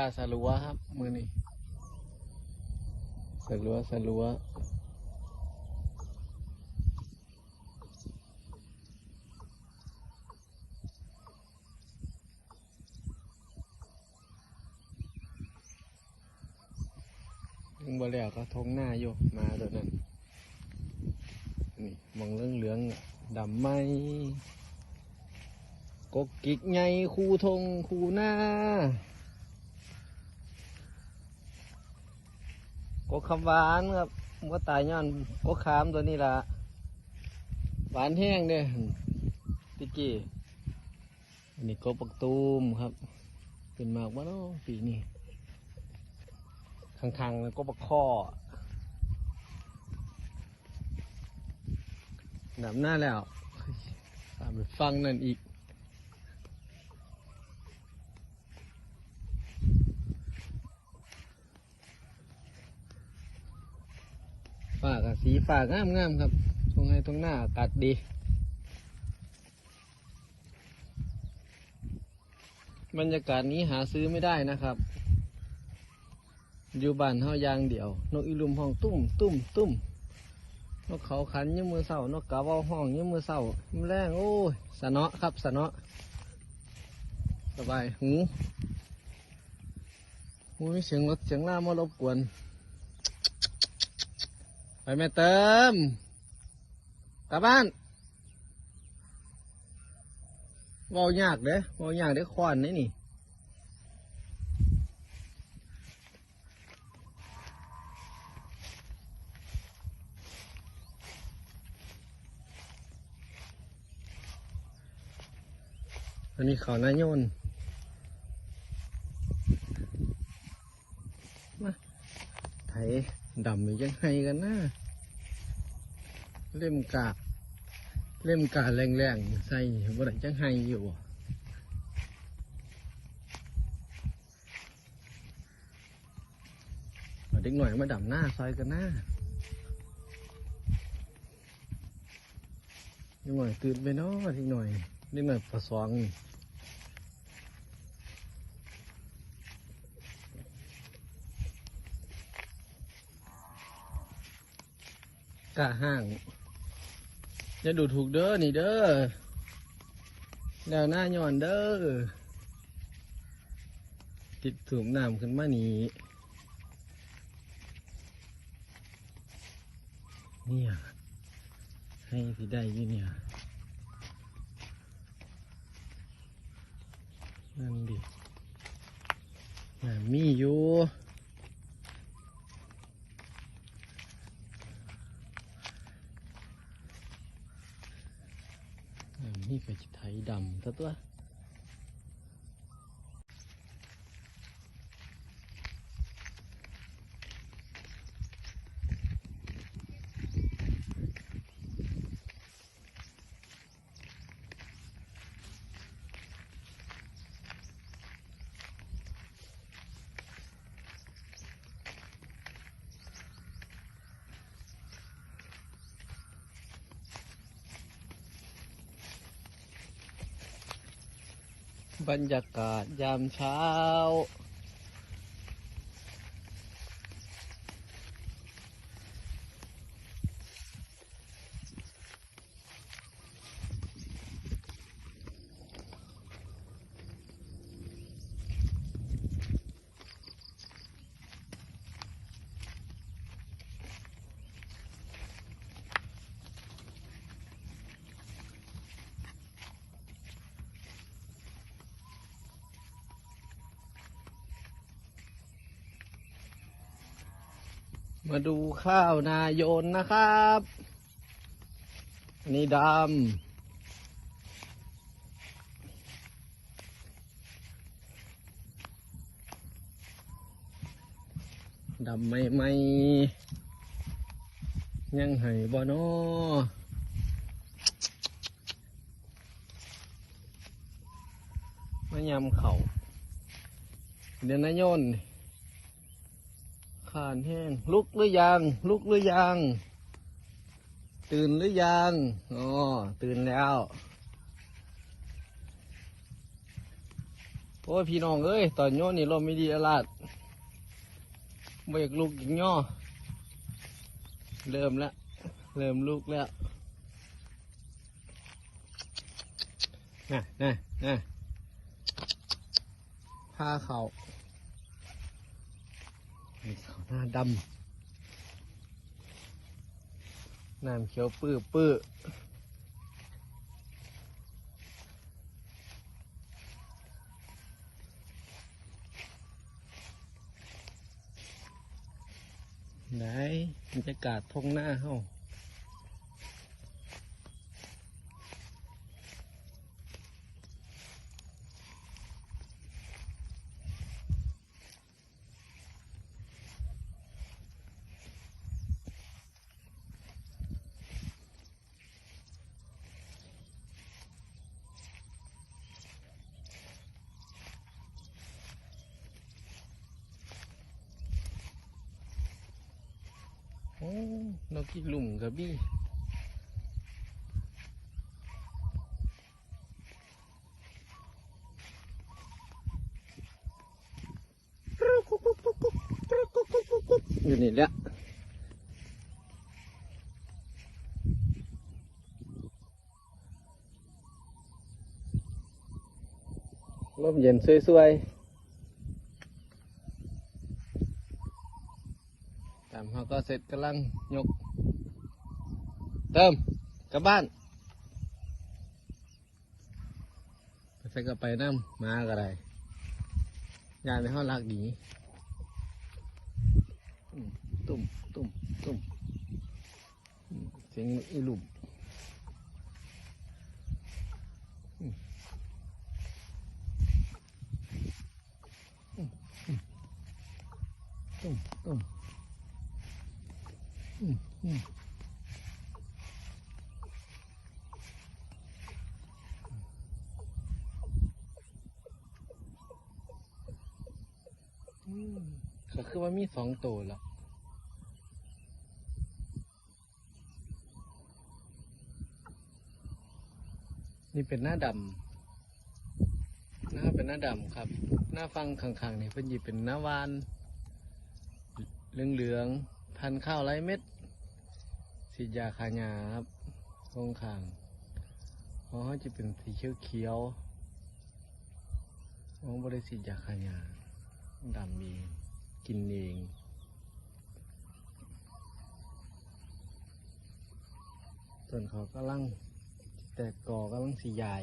ป้าสลัวครับ มือนี่สลัวสลัวยังบ่แล้วก็ทงหน้าอยู่มาตัวนั้น นี่มองเรื่องเหลืองดำไหมกกกิกไงคูทงคูหน้า กกคำหวานครับว่าตายย้อนกกขามตัวนี้ละหวานแห้งเด้ติกกี้อันนี้กกปักตูมครับ เป็นมากว่าเนาะปีนี้ข้างๆแล้วก็ปักข้อดับหน้าแล้วตามไปฟังนั่นอีก กอะสีฝางามงามๆครับตรงให้ตรงหน้าอากาศดี บรรยากาศนี้หาซื้อไม่ได้นะครับ อยู่บ้านเฮายางเดียว นกอีลุมห้องตุ้มตุ้มตุ้มนกเขาขันยี่มือเศร้านกกาเว้าห้องยี่มือเศร้ามันแรงโอ้ยสะเนะครับสะเนะสบายหูหูมีเสียงรถเสียงล่ามารบกวน ไปแม่เติม กลับบ้านเว้ายากเด้เว้ายากเด้ควานนี่นี่อันนี้เขาหน้าโยนมาไถ ดำยังไงกันนะเล่มกาเล่มกาแรงๆใส่บ่ได้จังไห้อยู่เอาเด็กหน่อยมาดำหน้าซอยกันหน้าเด็กหน่อยตื่นไปเนาะเด็กหน่อยเด็กหน่อยประสองนี่ กะห้างจะดูถูกเด้อนี่เด้อดาวหน้าย้อนเด้อติดถุงน้ำขึ้นมานี่เนี่ยให้พี่ได้ยี่เนี่ยนั่นดิน่ะมีอยู่ อั นนี้ก็จะไถดำซะตัว บรรยากาศยามเช้า มาดูข้าวนายนนะครับนนี่ดำ ดำไม่ไม่ยังไห้บ่นอมายำเขาเดี๋ยวนายโยนานแห้ง ลุกหรือยัง ลุกหรือยัง ตื่นหรือยังอ๋อตื่นแล้ว โอ้พี่น้องเอ้ย ตอนโยนนี่ลมไม่ดีอลาดเบรกลูกยิงย่อ เริ่มแล้ว เริ่มลูกแล้วน่ะน่ะน่ะผ้าเขานี่เขา หน้าดำน้ำเขียวปื้อปื้อไหนบรรยากาศทงหน้าเฮา นกอีหลุ่มกระบี้อยู่นี่แหละลมเย็นสวยๆ ตามเขาก็เสร็จกำลังยก เติมกลับบ้านไปใส่กระไปน้ำมาก็ไรอยากในห้องรักดีอืมตุ่มตุ่มตุ่มเสียงอีลุมอืมอืมอืมตุ่มตุ่ม อืมอืมอืม ก็คือว่ามีสองตัวแล้วนี่เป็นหน้าดำหน้าเป็นหน้าดำครับ หน้าฟังข้างๆนี่เพิ่นหยิบเป็นหน้าวานเหลืองๆ พันข้าวไรเม็ดสียาคาหยาครับตรงข้างเพราะเขาจะเป็นสีเขียวเขียวๆของบริสีดยาคาหยาดำเองกินเองส่วนเขากำลังแตกกอกำลังสีใหญ่